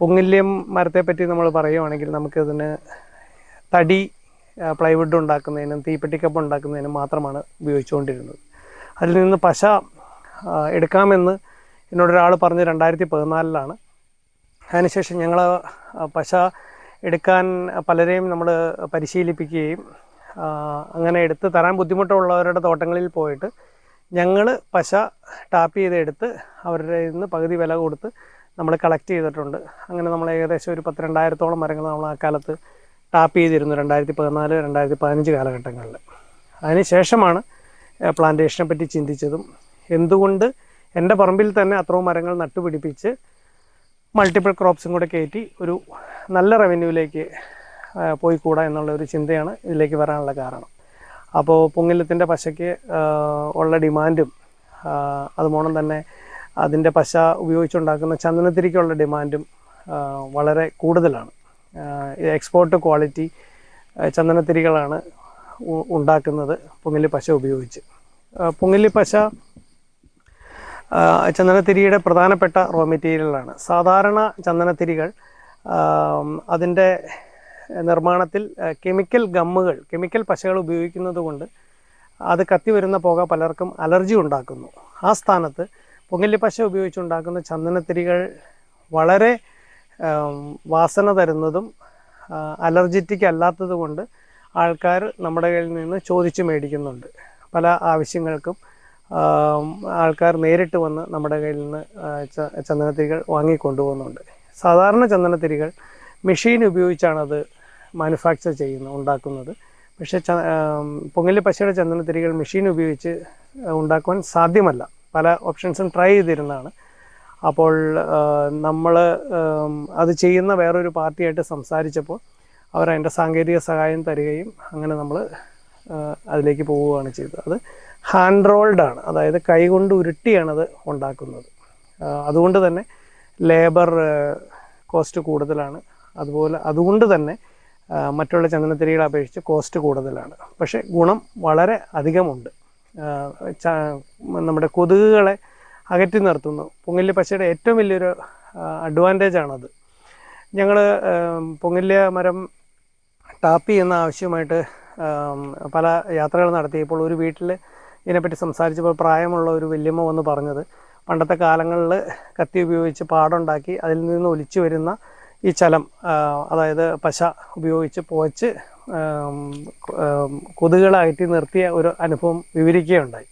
പൊങ്ങില്യം മരത്തെപ്പറ്റി നമ്മൾ പറയുവാണെങ്കിൽ നമുക്കിതിന് തടി പ്ലൈവുഡ് ഉണ്ടാക്കുന്നതിനും തീപ്പെട്ടിക്കപ്പ് ഉണ്ടാക്കുന്നതിനും മാത്രമാണ് ഉപയോഗിച്ചുകൊണ്ടിരുന്നത്. അതിൽ നിന്ന് പശ എടുക്കാമെന്ന് എന്നോടൊരാൾ പറഞ്ഞ് രണ്ടായിരത്തി പതിനാലിലാണ് അതിനുശേഷം ഞങ്ങൾ പശ എടുക്കാൻ പലരെയും നമ്മൾ പരിശീലിപ്പിക്കുകയും അങ്ങനെ എടുത്ത് തരാൻ ബുദ്ധിമുട്ടുള്ളവരുടെ തോട്ടങ്ങളിൽ പോയിട്ട് ഞങ്ങൾ പശ ടാപ്പ് ചെയ്തെടുത്ത് അവരുടെ നിന്ന് പകുതി വില കൊടുത്ത് നമ്മൾ കളക്ട് ചെയ്തിട്ടുണ്ട്. അങ്ങനെ നമ്മൾ ഏകദേശം ഒരു പത്ത് രണ്ടായിരത്തോളം മരങ്ങൾ നമ്മൾ ആ കാലത്ത് ടാപ്പ് ചെയ്തിരുന്നു രണ്ടായിരത്തി പതിനാല് രണ്ടായിരത്തി പതിനഞ്ച് കാലഘട്ടങ്ങളിൽ അതിനുശേഷമാണ് പ്ലാന്റേഷനെ പറ്റി ചിന്തിച്ചതും എന്തുകൊണ്ട് എന്റെ പറമ്പിൽ തന്നെ അത്രയും മരങ്ങൾ നട്ടുപിടിപ്പിച്ച് മൾട്ടിപ്പിൾ ക്രോപ്സും കൂടെ കയറ്റി ഒരു നല്ല റവന്യൂവിലേക്ക് പോയിക്കൂടാ എന്നുള്ള ഒരു ചിന്തയാണ് ഇതിലേക്ക് വരാനുള്ള കാരണം. അപ്പോൾ പൊങ്ങില്ലത്തിന്റെ പശയ്ക്ക് ഉള്ള ഡിമാൻഡും അതുമോണം തന്നെ അതിന്റെ പശ ഉപയോഗിച്ചുണ്ടാക്കുന്ന ചന്ദനത്തിരിക്കുള്ള ഡിമാൻഡും വളരെ കൂടുതലാണ്. എക്സ്പോർട്ട് ക്വാളിറ്റി ചന്ദനത്തിരികളാണ് ഉണ്ടാക്കുന്നത് പുങ്ങലി പശ ഉപയോഗിച്ച്. പുങ്ങലി പശ ചന്ദനത്തിരിയുടെ പ്രധാനപ്പെട്ട റോ മെറ്റീരിയലാണ്. സാധാരണ ചന്ദനത്തിരികൾ അതിന്റെ നിർമ്മാണത്തിൽ കെമിക്കൽ ഗമ്മുകൾ കെമിക്കൽ പശകൾ ഉപയോഗിക്കുന്നത് കൊണ്ട് അത് കത്തി വരുന്ന പുക പലർക്കും അലർജി ഉണ്ടാക്കുന്നു. ആ സ്ഥാനത്ത് പൊങ്ങല്ലി പശ ഉപയോഗിച്ചുണ്ടാക്കുന്ന ചന്ദനത്തിരികൾ വളരെ വാസന തരുന്നതും അലർജറ്റിക് അല്ലാത്തത് കൊണ്ട് ആൾക്കാർ നമ്മുടെ കയ്യിൽ നിന്ന് ചോദിച്ച് മേടിക്കുന്നുണ്ട്. പല ആവശ്യങ്ങൾക്കും ആൾക്കാർ നേരിട്ട് വന്ന് നമ്മുടെ കയ്യിൽ നിന്ന് ചന്ദനത്തിരികൾ വാങ്ങിക്കൊണ്ടുപോകുന്നുണ്ട്. സാധാരണ ചന്ദനത്തിരികൾ മെഷീൻ ഉപയോഗിച്ചാണത് മാനുഫാക്ചർ ചെയ്യുന്നത് ഉണ്ടാക്കുന്നത്. പക്ഷേ പൊങ്ങല്ലി പശയുടെ ചന്ദനത്തിരികൾ മെഷീൻ ഉപയോഗിച്ച് ഉണ്ടാക്കുവാൻ സാധ്യമല്ല. പല ഓപ്ഷൻസും ട്രൈ ചെയ്തിരുന്നതാണ്. അപ്പോൾ നമ്മൾ അത് ചെയ്യുന്ന വേറൊരു പാർട്ടിയായിട്ട് സംസാരിച്ചപ്പോൾ അവർ അതിന്റെ സാങ്കേതിക സഹായം തരികയും അങ്ങനെ നമ്മൾ അതിലേക്ക് പോവുകയാണ് ചെയ്തത്. അത് ഹാൻഡ് റോൾഡ് ആണ് അതായത് കൈകൊണ്ട് ഉരുട്ടിയാണത് ഉണ്ടാക്കുന്നത്. അതുകൊണ്ട് തന്നെ ലേബർ കോസ്റ്റ് കൂടുതലാണ്. അതുപോലെ അതുകൊണ്ട് തന്നെ മറ്റുള്ള ചന്ദനത്തിരികളെ അപേക്ഷിച്ച് കോസ്റ്റ് കൂടുതലാണ്. പക്ഷേ ഗുണം വളരെ അധികമുണ്ട്. നമ്മുടെ കൊതുകുകളെ അകറ്റി നിർത്തുന്നു. പൊങ്ങില്ലി പശയുടെ ഏറ്റവും വലിയൊരു അഡ്വാന്റേജ് ആണത്. ഞങ്ങൾ പൊങ്ങില്യ മരം ടാപ്പ് ചെയ്യുന്ന ആവശ്യമായിട്ട് പല യാത്രകൾ നടത്തിയപ്പോൾ ഒരു വീട്ടിൽ ഇതിനെപ്പറ്റി സംസാരിച്ചപ്പോൾ പ്രായമുള്ള ഒരു വല്യമ്മ വന്ന് പറഞ്ഞത് പണ്ടത്തെ കാലങ്ങളിൽ കത്തി ഉപയോഗിച്ച് പാടുണ്ടാക്കി അതിൽ നിന്ന് ഒലിച്ചു വരുന്ന ഈ ചലം അതായത് പശ ഉപയോഗിച്ച് പോച്ച് ആം, കൊ- ആം, കൊതുകുകളെ അകറ്റി നിർത്തിയ ഒരു അനുഭവം വിവരിക്കുകയുണ്ടായി.